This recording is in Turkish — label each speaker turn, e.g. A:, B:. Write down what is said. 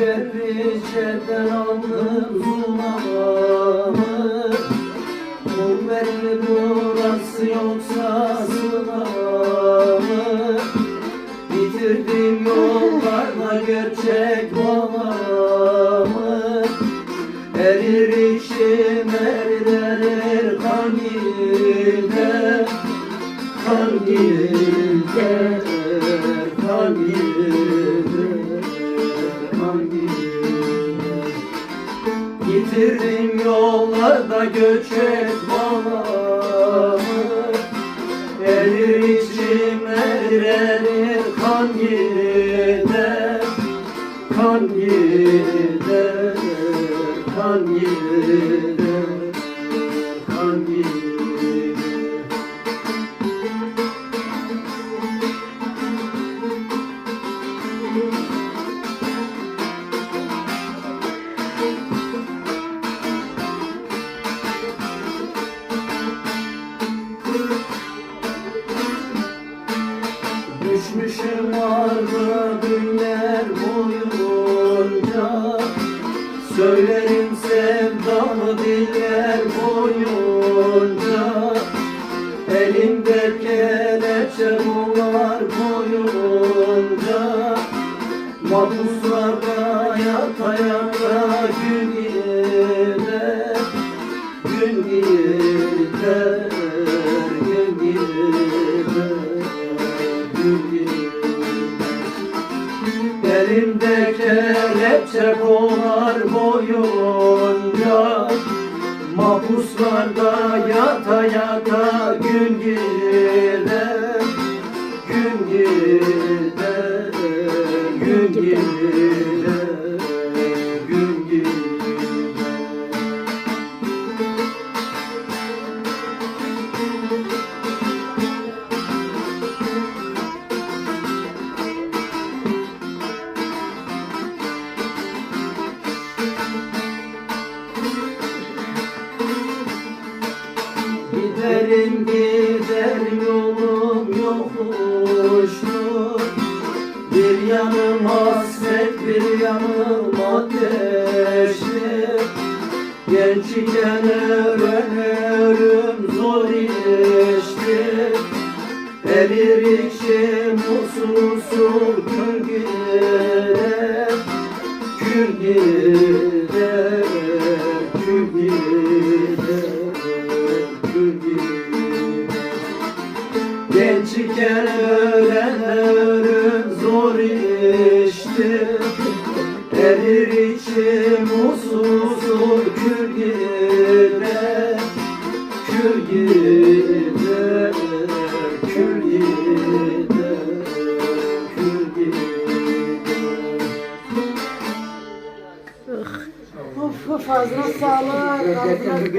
A: mahşerden aldım zulmamı Kuvvetli burası yoksa sınavı Bitirdim yollarda gerçek olamı Erir içim erilir kan gider Kan gider, Yitirdim yollarda göçek balamı Erir içim erir erir kan gider Kan gider, kan gider, kan gider Düşmüşüm ardı günler boyunca. Söylerim sevdamı diller boyunca. Elimde kelepçe bunlar boyunca. Mahpuslarda yata Elimde kelepçe konar boyunca Mahpuslarda yata yata gün gider Gün gider, gün gider, Giderim giderim yolum yokuştur Bir yanım hasret bir yanım ateştir Gençken ölen ölüm zor iştir içim usul usul kül gider Kül gider, kül gider, Ölüm zor iştir Erir içim usul kül gider Kül gider, kül gider, kül gider
B: Of of ağzına sağlık.